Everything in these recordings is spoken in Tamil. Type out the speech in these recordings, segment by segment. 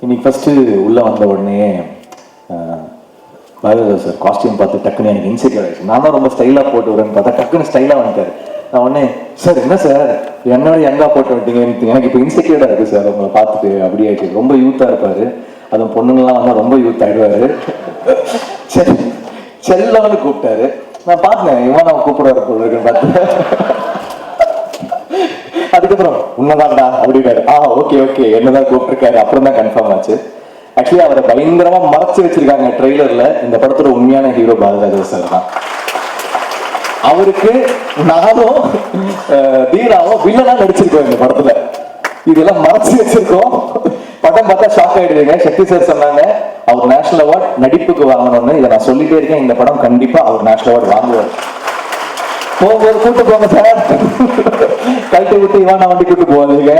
இன்னைக்கு ஃபஸ்ட்டு உள்ளே வந்த உடனே பாரத சார் காஸ்டியூம் பார்த்து டக்குன்னு எனக்கு இன்செக்யூர் ஆகிடுச்சு நான் தான் ரொம்ப ஸ்டைலாக போட்டு வரேன்னு பார்த்தா டக்குன்னு ஸ்டைலாக வந்துட்டார். நான் உடனே சார் என்ன சார் என்னோட எங்கா போட்டு விட்டீங்க. எனக்கு- இப்போ இன்செக்யூர்டாக இருக்குது சார் உங்களை பார்த்துட்டு அப்படி ஆயிடுச்சு. ரொம்ப யூத்தாக இருப்பார். அதுவும் பொண்ணுங்களாம் வந்தால் ரொம்ப யூத் ஆகிடுவார் சரி செல்லவனு கூப்பிட்டாரு. நான் பார்த்தேன் இவன் நான் கூப்பிடுவாரு போல இருக்குன்னு பார்த்து. அப்படின்னாரு ஆ ஓகே ஓகே என்னதான் கூப்பிட்டுருக்காரு. அப்புறம் தான் கன்ஃபார்ம் ஆச்சு. ஆக்சுவலி அவரை பயங்கரமா மறைச்சு வச்சிருக்காங்க ட்ரெய்லர்ல இந்த படத்தோட உண்மையான ஹீரோ பாரதிராஜா சார் தான். அவருக்கு நானும் தீராவும் வில்லனா நடிச்சிருக்கோம் இந்த படத்துல. இதெல்லாம் மறைச்சு வச்சிருக்கோம். படம் பார்த்தா ஷாக் ஆயிடுவீங்க. சக்தி சார் சொன்னாங்க அவர் நேஷனல் அவார்ட் நடிப்புக்கு வாங்கணும்னு. இதை நான் சொல்லிட்டே இருக்கேன். இந்த படம் கண்டிப்பா அவர் நேஷனல் அவார்ட் வாங்குவார். போகும்போது கூட்டு போங்க சார் கழட்டி விட்டு இவான வண்டி கூட்டு போவாதீங்க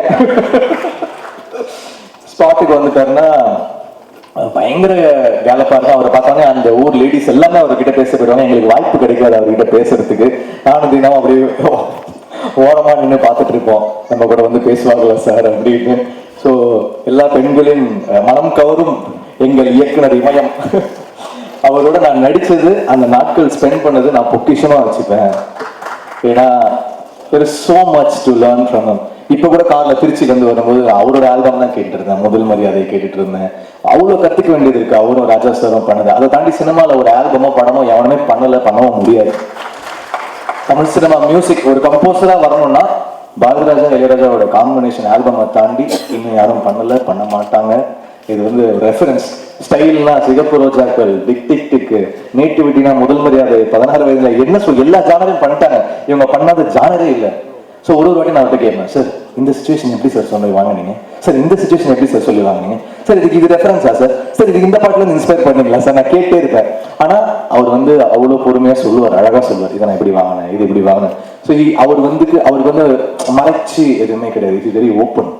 ஸ்பாட்டுக்கு வந்துட்டாருன்னா பயங்கர கேலப்பா இருக்கும் அவரை பார்த்தாலே அந்த ஊர் லேடிஸ் எல்லாமே அவர்கிட்ட பேச போயிடுவாங்க. எங்களுக்கு வாய்ப்பு கிடைக்காது அவர்கிட்ட பேசுறதுக்கு. நானும் தினமும் அப்படியே ஓரமா நின்று பார்த்துட்டு இருப்போம். நம்ம கூட வந்து பேசுவாங்களா சார் அப்படின்னு. ஸோ எல்லா பெண்களின் மனம் கவரும் எங்கள் இயக்குனர் இமயம். அவரோட நான் நடிச்சது அந்த நாட்கள் ஸ்பெண்ட் பண்ணது நான் பொக்கிஷமா வச்சுப்பேன். ஏன்னா there is so much to learn from him இப்போ கூட காரில் திருச்சிக்கு வந்து வரும்போது அவரோட ஆல்பம் தான் கேட்டுட்டு இருந்தேன் முதல் மரியாதையை கேட்டுட்டு இருந்தேன். அவ்வளோ கத்துக்க வேண்டியது இருக்கு. அவரும் ராஜா சாரும் பண்ணது. அதை தாண்டி சினிமாவில் ஒரு ஆல்பமோ படமோ எவனுமே பண்ணலை பண்ணவும் முடியாது. தமிழ் சினிமா மியூசிக் ஒரு கம்போசரா வரணும்னா பாரதிராஜா இளையராஜாவோட காம்பினேஷன் ஆல்பமை தாண்டி இன்னும் யாரும் பண்ணல பண்ண மாட்டாங்க. இது வந்து ரெஃபரன்ஸ் ஸ்டைல்னா சிகப்பு ரோஜாக்கள் டிக் டிக் டிக்கு. நேட்டிவிட்டினா முதல் மரியாதை பதினாறு வயதுல என்ன சொல் எல்லா ஜானரையும் பண்ணிட்டாங்க. இவங்க பண்ணாத ஜானரே இல்லை. ஸோ ஒரு ஒரு வாட்டி நான் அவர்கிட்ட கேட்பேன் சார் இந்த சுச்சுவேஷன் எப்படி சார் சொல்லி வாங்கினீங்க சார் இந்த சுச்சுவேஷன் எப்படி சார் சொல்லி வாங்குனீங்க? சார் இதுக்கு இது ரெஃபரன்ஸா சார் சார் இதுக்கு இந்த பாட்டில் இருந்து இன்ஸ்பயர் பண்ணீங்களா சார் நான் கேட்டே இருப்பேன். ஆனால் அவர் வந்து அவ்வளோ பொறுமையாக சொல்லுவார் அழகாக சொல்லுவார். இதை நான் இப்படி வாங்கினேன் இது இப்படி வாங்கினேன். ஸோ அவர் வந்து அவருக்கு வந்து மறைச்சு எதுவுமே கிடையாது. இது very open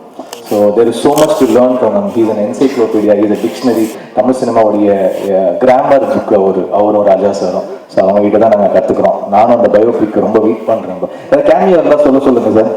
so there is so much to learn from நம் he's an encyclopedia is a dictionary Tamil சினிமாவுடைய eh, grammar book அவர் அவரும் ராஜா சாரும் ஸோ அவங்க கிட்ட தான் நாங்கள் கற்றுக்குறோம் நானும் அந்த பயோபிக் ரொம்ப வெயிட் பண்ணுறேன் கேமியா இருந்தால் சொல்ல சொல்லுங்க சார்